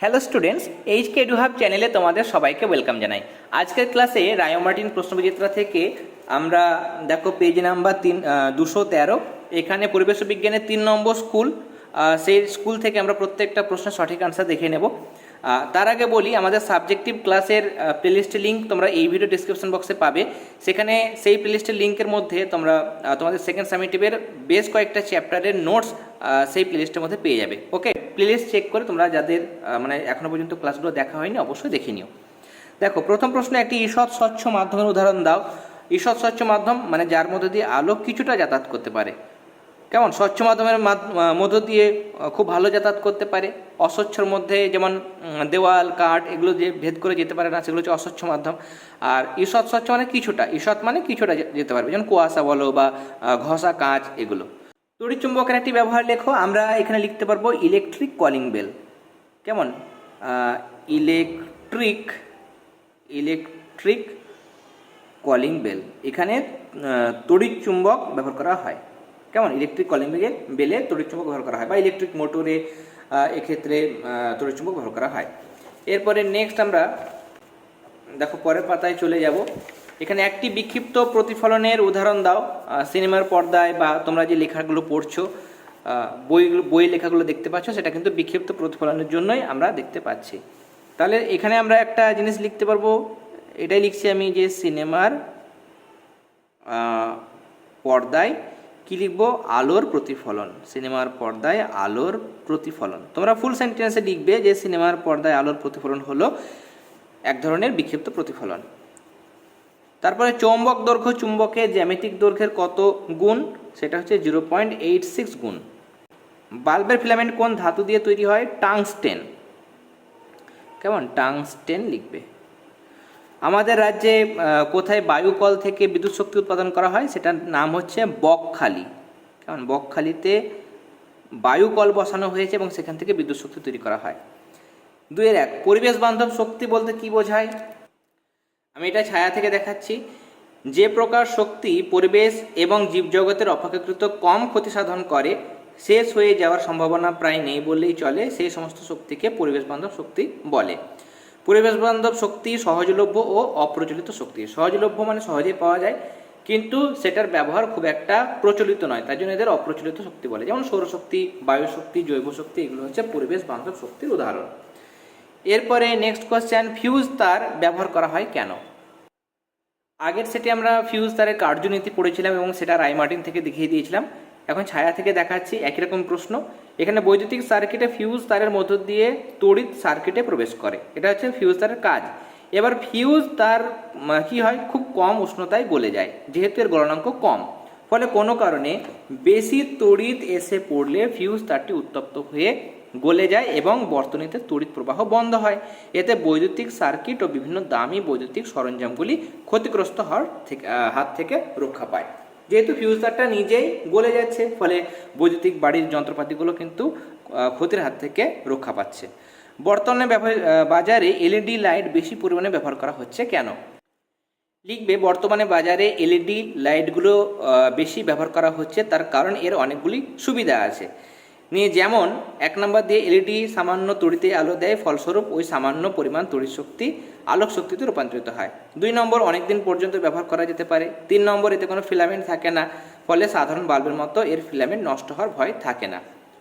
Hello students H K do hub চ্যানেলে তোমাদের সবাইকে ওয়েলকাম জানাই। আজকের ক্লাসে রায়ো মার্টিন প্রশ্নবিচিত্রা থেকে আমরা দেখো পেজ নাম্বার তিন দুশো তেরো। এখানে পরিবেশ বিজ্ঞানের তিন নম্বর স্কুল সেই স্কুল থেকে আমরা প্রত্যেকটা প্রশ্নের সঠিক আনসার দেখে নেব। তার আগে বলি, আমাদের সাবজেক্টিভ ক্লাসের প্লেলিস্টের লিঙ্ক তোমরা এই ভিডিও ডিসক্রিপশন বক্সে পাবে। সেখানে সেই প্লেলিস্টের লিঙ্কের মধ্যে তোমরা তোমাদের সেকেন্ড সামিটিভের বেশ কয়েকটা চ্যাপ্টারের নোটস সেই প্লেলিস্টের মধ্যে পেয়ে যাবে। ওকে প্লেলিস্ট চেক করে তোমরা যাদের মানে এখনও পর্যন্ত ক্লাসগুলো দেখা হয়নি, অবশ্যই দেখে নিও। দেখো, প্রথম প্রশ্ন একটি ঈষৎ স্বচ্ছ মাধ্যমের উদাহরণ দাও। ঈষৎ স্বচ্ছ মাধ্যম মানে যার মধ্যে দিয়ে আলো কিছুটা যাতায়াত করতে পারে। কেমন? স্বচ্ছ মাধ্যমের মাধ- মধ্য দিয়ে খুব ভালো যাতায়াত করতে পারে। অস্বচ্ছর মধ্যে যেমন দেওয়াল, কাঠ, এগুলো যে ভেদ করে যেতে পারে না, সেগুলো হচ্ছে অস্বচ্ছ মাধ্যম। আর ঈষৎ স্বচ্ছ মানে কিছুটা, ঈষৎ মানে কিছুটা যেতে পারবে। যেমন কুয়াশা বলো বা ঘষা কাঁচ, এগুলো। তড়িৎ চুম্বকের একটি ব্যবহার লেখো, আমরা এখানে লিখতে পারব ইলেকট্রিক কলিং বেল কেমন? ইলেকট্রিক ইলেকট্রিক কলিং বেল এখানে তড়িৎ চুম্বক ব্যবহার করা হয়। কেমন? ইলেকট্রিক কলিং বেলে বেলে তড়িৎ চুম্বক ব্যবহার করা হয় বা ইলেকট্রিক মোটরে এক্ষেত্রে আহ, তড়িৎ চুম্বক ব্যবহার করা হয়। এরপরে নেক্সট আমরা দেখো পরের পাতায় চলে যাব। এখানে একটি বিক্ষিপ্ত প্রতিফলনের উদাহরণ দাও। সিনেমার পর্দায় বা তোমরা যে লেখাগুলো পড়ছো বই বই লেখাগুলো দেখতে পাচ্ছ সেটা কিন্তু বিক্ষিপ্ত প্রতিফলনের জন্যই আমরা দেখতে পাচ্ছি। তাহলে এখানে আমরা একটা জিনিস লিখতে পারব। এটাই লিখছি আমি যে সিনেমার পর্দায় কি লিখব? আলোর প্রতিফলন। সিনেমার পর্দায় আলোর প্রতিফলন। তোমরা ফুল সেন্টেন্সে লিখবে যে সিনেমার পর্দায় আলোর প্রতিফলন হলো এক ধরনের বিক্ষিপ্ত প্রতিফলন। তারপরে চৌম্বক দৈর্ঘ্য চুম্বকের জ্যামিতিক দৈর্ঘ্যের কত গুণ? সেটা হচ্ছে জিরো পয়েন্ট এইট সিক্স গুণ। বাল্বের ফিলামেন্ট কোন ধাতু দিয়ে তৈরি হয়? টাংস্টেন। কেমন? টাংস্টেন লিখবে। আমাদের রাজ্যে কোথায় বায়ুকল থেকে বিদ্যুৎ শক্তি উৎপাদন করা হয় সেটার নাম হচ্ছে বকখালি। কারণ বকখালিতে বায়ুকল বসানো হয়েছে এবং সেখান থেকে বিদ্যুৎ শক্তি তৈরি করা হয়। দুইয়ের এক, পরিবেশ বান্ধব শক্তি বলতে কি বোঝায়? আমি এটা ছায়া থেকে দেখাচ্ছি। যে প্রকার শক্তি পরিবেশ এবং জীবজগতের অপেক্ষাকৃত কম ক্ষতি সাধন করে, শেষ হয়ে যাওয়ার সম্ভাবনা প্রায় নেই বললেই চলে। সেই সমস্ত শক্তিকে পরিবেশ বান্ধব শক্তি বলে। পরিবেশ বান্ধব শক্তি, সহজলভ্য ও অপ্রচলিত শক্তি। সহজলভ্য মানে সহজেই পাওয়া যায়, কিন্তু সেটার ব্যবহার খুব একটা প্রচলিত নয় তাই জন্য এদের অপ্রচলিত শক্তি বলে। যেমন সৌরশক্তি, বায়ুশক্তি জৈব শক্তি এগুলো হচ্ছে পরিবেশ বান্ধব শক্তির উদাহরণ। এরপরে নেক্সট কোয়েশ্চেন ফিউজ তার ব্যবহার করা হয় কেন? আগের সেটে আমরা ফিউজ তারের কার্যনীতি পড়েছিলাম এবং সেটা রায়মার্টিন থেকে দেখিয়ে দিয়েছিলাম। এখন ছায়া থেকে দেখাচ্ছি একই রকম প্রশ্ন। এখানে বৈদ্যুতিক সার্কিটে ফিউজ তারের মধ্য দিয়ে তড়িৎ সার্কিটে প্রবেশ করে। এটা হচ্ছে ফিউজ তারের কাজ। এবার ফিউজ তার কি হয়? খুব কম উষ্ণতায় গলে যায়, যেহেতু এর গলনাঙ্ক কম। ফলে কোনো কারণে বেশি তড়িৎ এসে পড়লে ফিউজ তারটি উত্তপ্ত হয়ে গলে যায় এবং বর্তনীতে তড়িৎ প্রবাহ বন্ধ হয়। এতে বৈদ্যুতিক সার্কিট ও বিভিন্ন দামি বৈদ্যুতিক সরঞ্জামগুলি ক্ষতিগ্রস্ত হওয়ার থেকে হাত থেকে রক্ষা পায়। যেহেতু ফিউজ তারটা নিজেই গলে যাচ্ছে, ফলে বৈদ্যুতিক বাড়ির যন্ত্রপাতিগুলো কিন্তু ক্ষতির হাত থেকে রক্ষা পাচ্ছে। বর্তমানে বাজারে এলইডি লাইট বেশি পরিমাণে ব্যবহার করা হচ্ছে কেন? লিখবে, বর্তমানে বাজারে এলইডি লাইটগুলো বেশি ব্যবহার করা হচ্ছে, তার কারণ এর অনেকগুলি সুবিধা আছে। নিয়ে যেমন, এক নম্বর দিয়ে এলইডি সামান্য তড়িতে আলো দেয়, ফলস্বরূপ ওই সামান্য পরিমাণ তড়িৎ শক্তি আলোক শক্তিতে রূপান্তরিত হয়। দুই নম্বর অনেক দিন পর্যন্ত ব্যবহার করা যেতে পারে। তিন নম্বর এতে কোনো ফিলামেন্ট থাকে না, ফলে সাধারণ বাল্বের মতো এর ফিলামেন্ট নষ্ট হওয়ার ভয় থাকে না।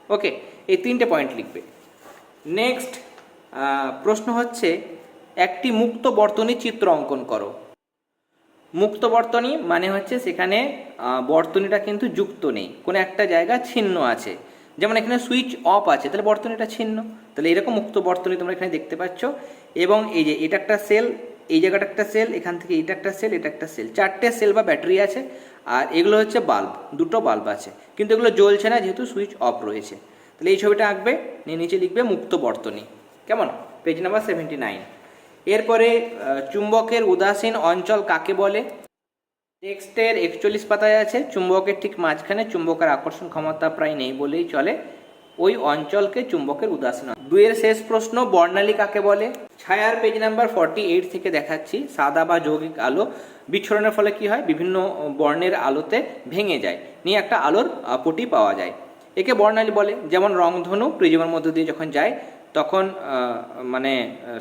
ওকে, এই তিনটে পয়েন্ট লিখবে। নেক্সট প্রশ্ন হচ্ছে, একটি মুক্ত বর্তনী চিত্র অঙ্কন করো। মুক্ত বর্তনী মানে হচ্ছে সেখানে বর্তনীটা কিন্তু যুক্ত নেই। কোনো একটা জায়গা ছিন্ন আছে। যেমন এখানে সুইচ অফ আছে, তাহলে বর্তনীটা ছিন্ন। তাহলে এরকম মুক্ত বর্তনী তোমরা এখানে দেখতে পাচ্ছ। এবং এই যে এটা একটা সেল, এই জায়গাটা একটা সেল, এখান থেকে এটা একটা সেল, এটা একটা সেল। চারটে সেল বা ব্যাটারি আছে আর এগুলো হচ্ছে বাল্ব, দুটো বাল্ব আছে। কিন্তু এগুলো জ্বলছে না যেহেতু সুইচ অফ রয়েছে। তাহলে এই ছবিটা আঁকবে, নিয়ে নিচে লিখবে মুক্ত বর্তনী। কেমন? পেজ নাম্বার সেভেন্টি নাইন এরপরে চুম্বকের উদাসীন অঞ্চল কাকে বলে? টেক্সটের একচল্লিশ পাতায় আছে, চুম্বকের ঠিক মাঝখানে চুম্বকের আকর্ষণ ক্ষমতা প্রায় নেই বলেই চলে। ওই অঞ্চলকে চুম্বকের উদাসীন দুইয়ের শেষ প্রশ্ন বর্ণালী কাকে বলে? ছায়ার পেজ নাম্বার ফর্টি এইট থেকে দেখাচ্ছি। সাদা বা যৌগিক আলো বিচ্ছরণের ফলে কি হয়? বিভিন্ন বর্ণের আলোতে ভেঙে যায়, নিয়ে একটা আলোর পটি পাওয়া যায়। একে বর্ণালী বলে, যেমন রংধনু প্রিজমের মধ্য দিয়ে যখন যায়, তখন মানে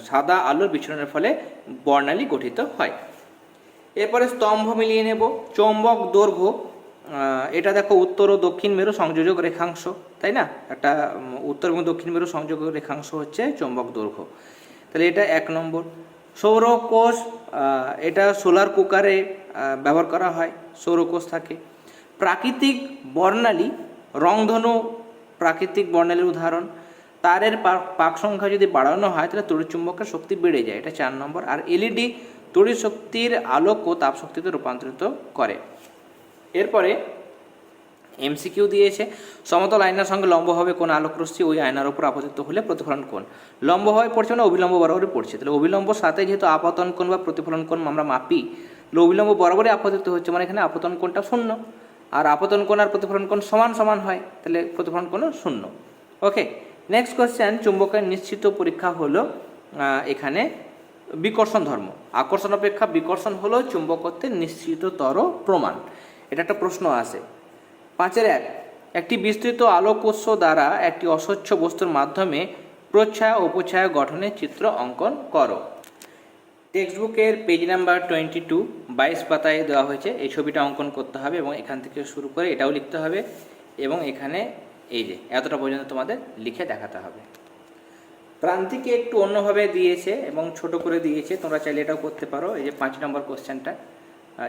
সাদা আলোর বিচ্ছুরণের ফলে বর্ণালী গঠিত হয়। এরপরে স্তম্ভ মিলিয়ে নেব। চৌম্বক দৈর্ঘ্য এটা দেখো উত্তর ও দক্ষিণ মেরু সংযোজক রেখাংশ, তাই না? একটা উত্তর এবং দক্ষিণ মেরু সংযোজক রেখাংশ হচ্ছে চৌম্বক দৈর্ঘ্য। তাহলে এটা এক নম্বর। সৌরকোষ এটা সোলার কুকারে ব্যবহার করা হয়, সৌরকোষ থাকে। প্রাকৃতিক বর্ণালী, রংধনু প্রাকৃতিক বর্ণালীর উদাহরণ। তারের পাক সংখ্যা যদি বাড়ানো হয়, তাহলে তড়িৎ চুম্বকের শক্তি বেড়ে যায়, এটা চার নম্বর। আর এলইডি তড়িৎ শক্তির আলোক ও তাপশক্তিতে রূপান্তরিত করে। এরপরে এমসিকিউ দিয়েছে, সমতল আয়নার সঙ্গে লম্বভাবে কোন আলোকরশ্মি, ওই আয়নার উপর আপতিত হলে প্রতিফলন কোণ? লম্বভাবে পড়ছে মানে অবিলম্ব বরাবরই পড়ছে। তাহলে অবিলম্ব সাথে যেহেতু আপতন কোণ বা প্রতিফলন কোণ আমরা মাপি, তাহলে অভিলম্ব বরাবরই আপতিত হচ্ছে মানে এখানে আপতন কোণটা শূন্য। আর আপতন কোণ আর প্রতিফলন কোণ সমান সমান হয়, তাহলে প্রতিফলন কোণ শূন্য। ওকে নেক্সট কোয়েশ্চেন চুম্বকের নিশ্চিত পরীক্ষা হলো এখানে বিকর্ষণ ধর্ম। আকর্ষণ অপেক্ষা বিকর্ষণ হলো চুম্বকত্বের নিশ্চিততর প্রমাণ। এটা একটা প্রশ্ন আছে। পাঁচের এক, একটি বিস্তৃত আলোক উৎস দ্বারা একটি অস্বচ্ছ বস্তুর মাধ্যমে প্রচ্ছায়া উপছায়া গঠনের চিত্র অঙ্কন করো। টেক্সট বুকের পেজ নাম্বার টোয়েন্টি টু, বাইশ পাতায় দেওয়া হয়েছে। এই ছবিটা অঙ্কন করতে হবে এবং এখান থেকে শুরু করে এটাও লিখতে হবে এবং এখানে এই যে, এতটা পর্যন্ত তোমাদের লিখে দেখাতে হবে। প্রান্তিকে একটু অন্যভাবে দিয়েছে এবং ছোট করে দিয়েছে, তোমরা চাইলে এটাও করতে পারো। এই যে পাঁচ নম্বর কোশ্চেনটা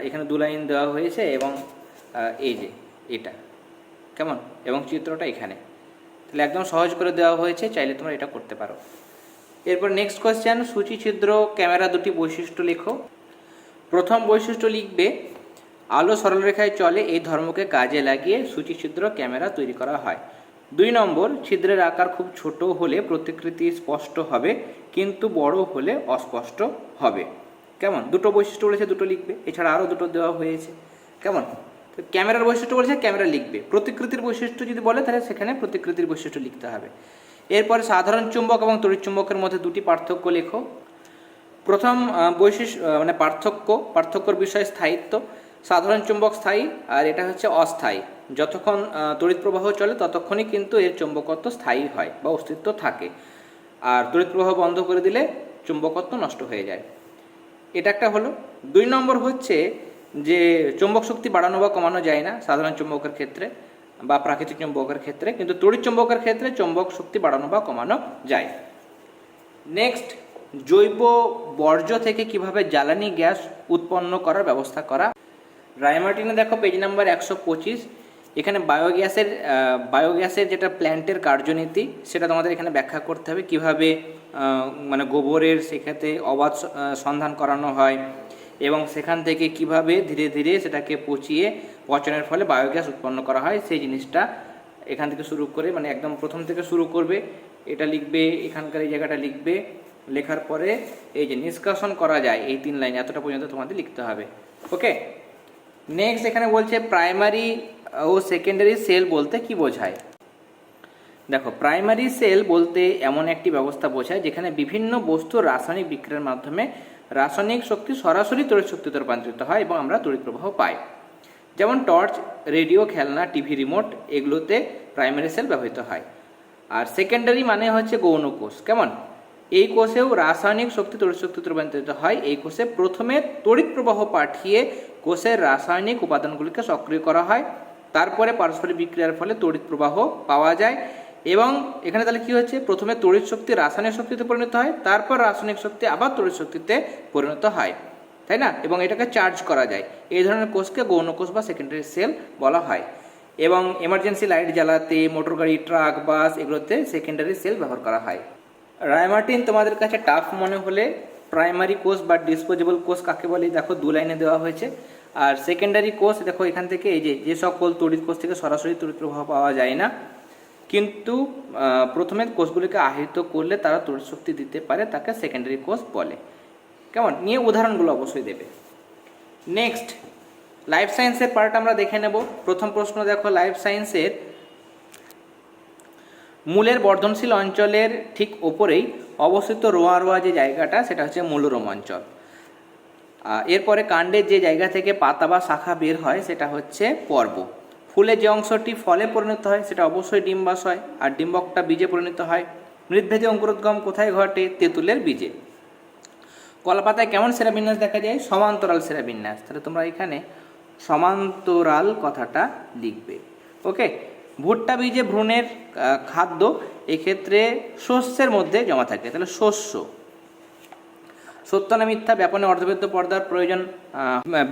এখানে দু লাইন দেওয়া হয়েছে এবং এই যে এটা। কেমন? এবং চিত্রটা এখানে। তাহলে একদম সহজ করে দেওয়া হয়েছে, চাইলে তোমরা এটা করতে পারো। এরপর নেক্সট কোয়েশ্চেন সূচিছিদ্র ক্যামেরা দুটি বৈশিষ্ট্য লেখো। প্রথম বৈশিষ্ট্য লিখবে, আলো সরলরেখায় চলে, এই ধর্মকে কাজে লাগিয়ে সূচিছিদ্র ক্যামেরা তৈরি করা হয়। দুই নম্বর, ছিদ্রের আকার খুব ছোট হলে প্রতিকৃতি স্পষ্ট হবে, কিন্তু বড় হলে অস্পষ্ট হবে। কেমন? দুটো বৈশিষ্ট্য বলেছে, দুটো লিখবে। এছাড়া আরও দুটো দেওয়া হয়েছে। কেমন? তো ক্যামেরার বৈশিষ্ট্য বলেছে, ক্যামেরা লিখবে। প্রতিকৃতির বৈশিষ্ট্য যদি বলে, তাহলে সেখানে প্রতিকৃতির বৈশিষ্ট্য লিখতে হবে। এরপরে সাধারণ চুম্বক এবং তড়িৎ চুম্বকের মধ্যে দুটি পার্থক্য লেখো। প্রথম বৈশিষ্ট্য মানে পার্থক্য, পার্থক্যর বিষয় স্থায়িত্ব। সাধারণ চুম্বক স্থায়ী, আর এটা হচ্ছে অস্থায়ী। যতক্ষণ তড়িৎ প্রবাহ চলে, ততক্ষণই কিন্তু এর চুম্বকত্ব স্থায়ী হয় বা অস্তিত্ব থাকে। আর তড়িৎ প্রবাহ বন্ধ করে দিলে চুম্বকত্ব নষ্ট হয়ে যায়। এটা একটা হলো। দুই নম্বর হচ্ছে যে চুম্বক শক্তি বাড়ানো বা কমানো যায় না সাধারণ চুম্বকের ক্ষেত্রে বা প্রাকৃতিক চুম্বকের ক্ষেত্রে, কিন্তু তড়িৎ চুম্বকের ক্ষেত্রে চুম্বক শক্তি বাড়ানো বা কমানো যায়। নেক্সট জৈব বর্জ্য থেকে কীভাবে জ্বালানি গ্যাস উৎপন্ন করার ব্যবস্থা করা? রায়মার্টিনে দেখো পেজ নাম্বার একশো পঁচিশ। এখানে বায়োগ্যাসের বায়োগ্যাসের যেটা প্ল্যান্টের কার্যনীতি, সেটা তোমাদের এখানে ব্যাখ্যা করতে হবে। কীভাবে মানে গোবরের সেক্ষেত্রে অবাধ সন্ধান করানো হয় এবং সেখান থেকে কীভাবে ধীরে ধীরে সেটাকে পচিয়ে পচনের ফলে বায়োগ্যাস উৎপন্ন করা হয়, সেই জিনিসটা এখান থেকে শুরু করে মানে একদম প্রথম থেকে শুরু করবে। এটা লিখবে, এখানকার এই জায়গাটা লিখবে। লেখার পরে এই যে নিষ্কাশন করা যায়, এই তিন লাইন এতটা পর্যন্ত তোমাদের লিখতে হবে। ওকে নেক্সট এখানে বলছে প্রাইমারি ও সেকেন্ডারি সেল বলতে কি বোঝায়? দেখো প্রাইমারি সেল বলতে এমন একটি ব্যবস্থা বোঝায় যেখানে বিভিন্ন বস্তু রাসায়নিক বিক্রিয়ার মাধ্যমে রাসায়নিক শক্তি সরাসরি তড়িৎ শক্তিতে রূপান্তরিত হয় এবং আমরা তড়িৎ প্রবাহ পাই। যেমন টর্চ, রেডিও, খেলনা, টিভি রিমোট এগুলোতে প্রাইমারি সেল ব্যবহৃত হয়। আর সেকেন্ডারি মানে হচ্ছে গৌণ কোষ। কেমন? এই কোষেও রাসায়নিক শক্তি তড়িৎ শক্তিতে রূপান্তরিত হয়। এই কোষে প্রথমে তড়িৎ প্রবাহ পাঠিয়ে কোষের রাসায়নিক উপাদানগুলিকে সক্রিয় করা হয়। তারপরে পারস্পরিক বিক্রিয়ার ফলে তড়িৎ প্রবাহ পাওয়া যায় এবং এখানে তাহলে কি হচ্ছে প্রথমে তড়িৎ শক্তি রাসায়নিক শক্তিতে পরিণত হয়, তারপর রাসায়নিক শক্তি আবার তড়িৎ শক্তিতে পরিণত হয়, তাই না? এবং এটাকে চার্জ করা যায়। এই ধরনের কোষকে গৌণ কোষ বা সেকেন্ডারি সেল বলা হয়। এবং এমার্জেন্সি লাইট জ্বালাতে মোটর গাড়ি ট্রাক বাস এগুলোতে সেকেন্ডারি সেল ব্যবহার করা হয়। রায়মার্টিন তোমাদের কাছে টাফ মনে হলে প্রাইমারি কোষ বা ডিসপোজেবল কোষ কাকে বলে? দেখো, দু লাইনে দেওয়া হয়েছে। আর সেকেন্ডারি কোষ দেখো এখান থেকে এই যে যে সকল তড়িৎ কোষ থেকে সরাসরি তড়িৎ প্রবাহ পাওয়া যায় না। কিন্তু প্রথমে কোষগুলিকে আহিত করলে তারা তড়িৎ শক্তি দিতে পারে, তাকে সেকেন্ডারি কোষ বলে। কেমন? নিয়ে উদাহরণগুলো অবশ্যই দেবে। নেক্সট লাইফ সায়েন্সের পার্ট আমরা দেখে নেব। প্রথম প্রশ্ন দেখো লাইফ সায়েন্সের মূলের বর্ধনশীল অঞ্চলের ঠিক ওপরেই অবস্থিত রোয়া রোয়া যে জায়গাটা, সেটা হচ্ছে মূলরোম অঞ্চল। এরপরে কাণ্ডের যে জায়গা থেকে পাতা বা শাখা বের হয়, সেটা হচ্ছে পর্ব। ফুলের যে অংশটি ফলে পরিণত হয়, সেটা অবশ্যই ডিম্বাস হয় আর ডিম্বকটা বীজে পরিণত হয়। মৃদভেদে অঙ্কুরোদ্গম কোথায় ঘটে? তেঁতুলের বীজে। কলাপাতায় কেমন সেরাবিন্যাস দেখা যায়? সমান্তরাল সেরাবিন্যাস। তাহলে তোমরা এখানে সমান্তরাল কথাটা লিখবে। ওকে? ভুট্টা বীজে ভ্রূণের খাদ্য এক্ষেত্রে শস্যের মধ্যে জমা থাকে। তাহলে শস্য। সত্য না মিথ্যা ব্যাপনে অর্ধবেদ্য পর্দার প্রয়োজন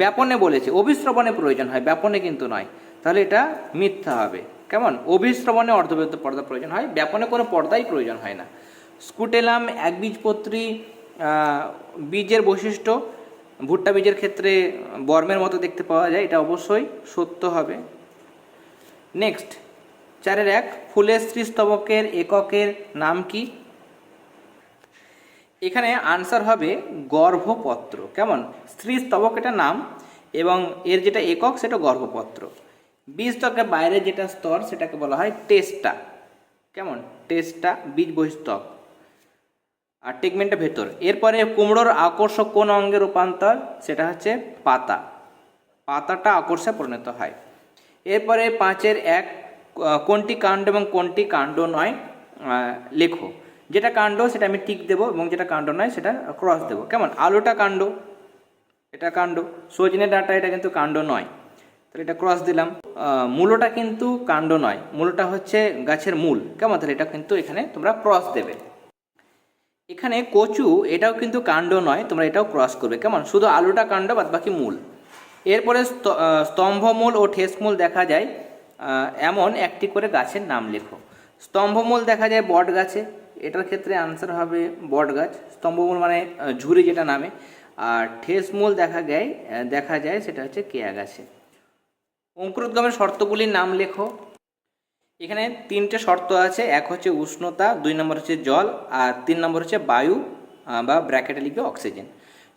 ব্যাপনে বলেছে অভিশ্রবণে প্রয়োজন হয়, ব্যাপনে কিন্তু নয়। তাহলে এটা মিথ্যা হবে। কেমন? অভিশ্রবণে অর্ধবেদ্য পর্দার প্রয়োজন হয়, ব্যাপনে কোনো পর্দাই প্রয়োজন হয় না। স্কুটেলাম, একবীজপত্রী বীজের বৈশিষ্ট্য, ভুট্টা বীজের ক্ষেত্রে বর্মের মতো দেখতে পাওয়া যায়, এটা অবশ্যই সত্য হবে। নেক্সট, চারের এক, ফুলের স্ত্রীস্তবকের এককের নাম কি? এখানে আনসার হবে গর্ভপত্র। কেমন? স্ত্রী স্তবক এটা নাম এবং এর যেটা একক সেটা গর্ভপত্র। বীজ স্তকের বাইরে যেটা স্তর সেটাকে বলা হয় টেস্টা। কেমন? টেস্টা বীজ বহিস্তক আর টেগমেন্টটা ভেতর। এরপরে কুমড়োর আকর্ষক কোন অঙ্গে রূপান্তর? সেটা হচ্ছে পাতা। পাতাটা আকর্ষে পরিণত হয়। এরপরে পাঁচের এক কোনটি কাণ্ড এবং কোনটি কাণ্ড নয় লেখো। যেটা কাণ্ড সেটা আমি টিক দেবো এবং যেটা কাণ্ড নয় সেটা ক্রস দেবো। কেমন? আলুটা কাণ্ড। এটা কাণ্ড। সজনে ডাঁটা এটা কিন্তু কাণ্ড নয়। তাহলে এটা ক্রস দিলাম। মূলটা কিন্তু কাণ্ড নয়। মূলটা হচ্ছে গাছের মূল। কেমন? তাহলে এটা কিন্তু এখানে তোমরা ক্রস দেবে। এখানে কচু, এটাও কিন্তু কাণ্ড নয়। তোমরা এটাও ক্রস করবে। কেমন? শুধু আলুটা কাণ্ড, বাদ বাকি মূল। এরপরে স্তম্ভমূল ও ঠেসমূল দেখা যায়। এমন একটি করে গাছের নাম লেখো। স্তম্ভমূল দেখা যায় বট গাছে। এটার ক্ষেত্রে আনসার হবে বট গাছ। স্তম্ভমূল মানে ঝুরি যেটা নামে। আর ঠেসমূল দেখা যায় দেখা যায় সেটা হচ্ছে কেয়া গাছে। অঙ্কুরোদ্গমের শর্তগুলির নাম লেখো। এখানে তিনটে শর্ত আছে। এক হচ্ছে উষ্ণতা, দুই নম্বর হচ্ছে জল, আর তিন নম্বর হচ্ছে বায়ু বা ব্র্যাকেটে লিখবে অক্সিজেন।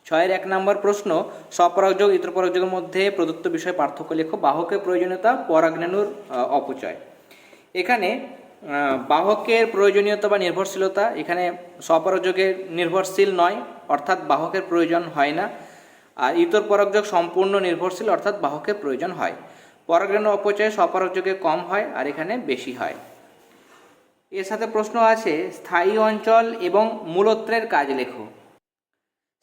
ছয়ের এক নম্বর প্রশ্ন, স্বপরাগযোগ ইতর পরাগযোগের মধ্যে প্রদত্ত বিষয় পার্থক্য লেখো। বাহকের প্রয়োজনীয়তা, পরাগরেণুর অপচয়। এখানে বাহকের প্রয়োজনীয়তা বা নির্ভরশীলতা এখানে স্বপরাগযোগে নির্ভরশীল নয়, অর্থাৎ বাহকের প্রয়োজন হয় না। আর ইতর পরাগযোগ সম্পূর্ণ নির্ভরশীল, অর্থাৎ বাহকের প্রয়োজন হয়। পরাগরেণু অপচয় স্বপরাগযোগে কম হয় আর এখানে বেশি হয়। এর সাথে প্রশ্ন আছে, স্থায়ী অঞ্চল এবং মূলত্রের কাজ লেখো।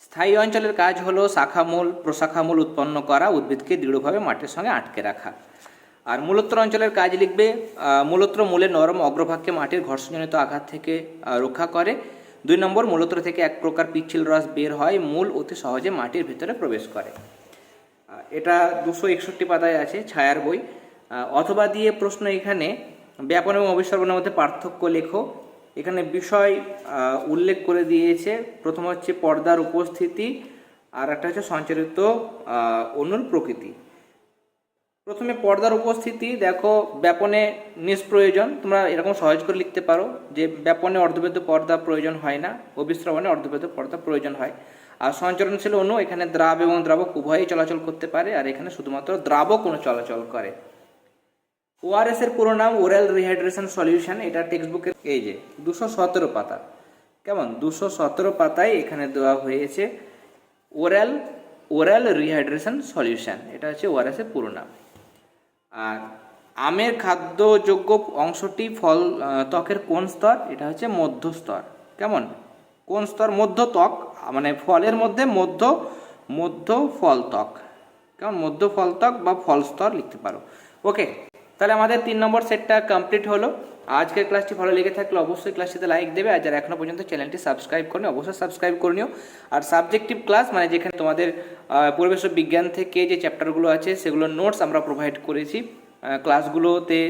স্থায়ী অঞ্চলের কাজ হলো শাখামূল, প্রশাখামূল উৎপন্ন করা, উদ্ভিদকে দৃঢ়ভাবে মাটির সঙ্গে আটকে রাখা। আর মূলত্র অঞ্চলের কাজ লিখবে মূলত্র মূলের নরম অগ্রভাগকে মাটির ঘর্ষণজনিত আঘাত থেকে রক্ষা করে। দুই নম্বর মূলত্র থেকে এক প্রকার পিচ্ছিল রস বের হয়, মূল অতি সহজে মাটির ভিতরে প্রবেশ করে। এটা দুশো একষট্টি পাতায় আছে, ছায়ার বই। অথবা দিয়ে প্রশ্ন এখানে, ব্যাপন এবং অবিসর্বনের মধ্যে পার্থক্য লেখো। এখানে বিষয় উল্লেখ করে দিয়েছে। প্রথম হচ্ছে পর্দার উপস্থিতি, আর একটা হচ্ছে সঞ্চারিত অণুর প্রকৃতি। প্রথমে পর্দার উপস্থিতি, দেখো ব্যাপনে নিষ্প্রয়োজন, তোমরা এরকম সহজ করে লিখতে পারো যে ব্যাপনে অর্ধবেদ্য পর্দা প্রয়োজন হয় না অবিশ্রবণে অর্ধবেদ্য পর্দা প্রয়োজন হয়। আর সঞ্চরণশীল অণু, এখানে দ্রাব এবং দ্রাবক উভয়ই চলাচল করতে পারে, আর এখানে শুধুমাত্র দ্রাবক অণু চলাচল করে। ওআরএস এর পুরো নাম ওরাল রিহাইড্রেশন সলিউশন এটা টেক্সট বুকের এই যে, দুশো সতেরো পাতা। কেমন? দুশো সতেরো পাতায় এখানে দেওয়া হয়েছে ওরাল ওরাল রিহাইড্রেশন সলিউশন এটা হচ্ছে ওআরএস এর পুরো নাম। আর আমের খাদ্যযোগ্য অংশটি ফল ত্বকের কোন স্তর? এটা হচ্ছে মধ্য স্তর। কেমন? কোন স্তর? মধ্য ত্বক মানে ফলের মধ্যে মধ্য মধ্য ফল ত্বক। কেমন? মধ্য ফল ত্বক বা ফল স্তর লিখতে পারো। ওকে তাহলে আমাদের তিন নম্বর সেটটা কমপ্লিট হলো। আজকের ক্লাসটি ভালো লেগে থাকলে অবশ্যই ক্লাসটিতে লাইক দেবে, আর যারা এখনও পর্যন্ত চ্যানেলটি সাবস্ক্রাইব করেনি, অবশ্যই সাবস্ক্রাইব করে নিও। আর সাবজেক্টিভ ক্লাস মানে যেখানে তোমাদের পরিবেশ বিজ্ঞান থেকে যে চ্যাপ্টারগুলো আছে, সেগুলোর নোটস আমরা প্রোভাইড করেছি। ক্লাসগুলোতে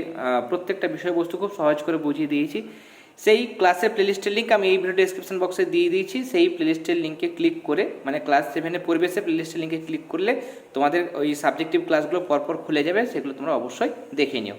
প্রত্যেকটা বিষয়বস্তু খুব সহজ করে বুঝিয়ে দিয়েছি। সেই ক্লাসের প্লেলিস্টের লিঙ্ক আমি এই ভিডিও ডেসক্রিপশন বক্সে দিয়ে দিয়েছি। সেই প্লেলিস্টের লিঙ্কে ক্লিক করে মানে ক্লাস সেভেনের পরিবেশের প্লেলিস্টের লিঙ্কে ক্লিক করলে তোমাদের ওই সাবজেক্টিভ ক্লাসগুলো পরপর খুলে যাবে, সেগুলো তোমরা অবশ্যই দেখে নিও।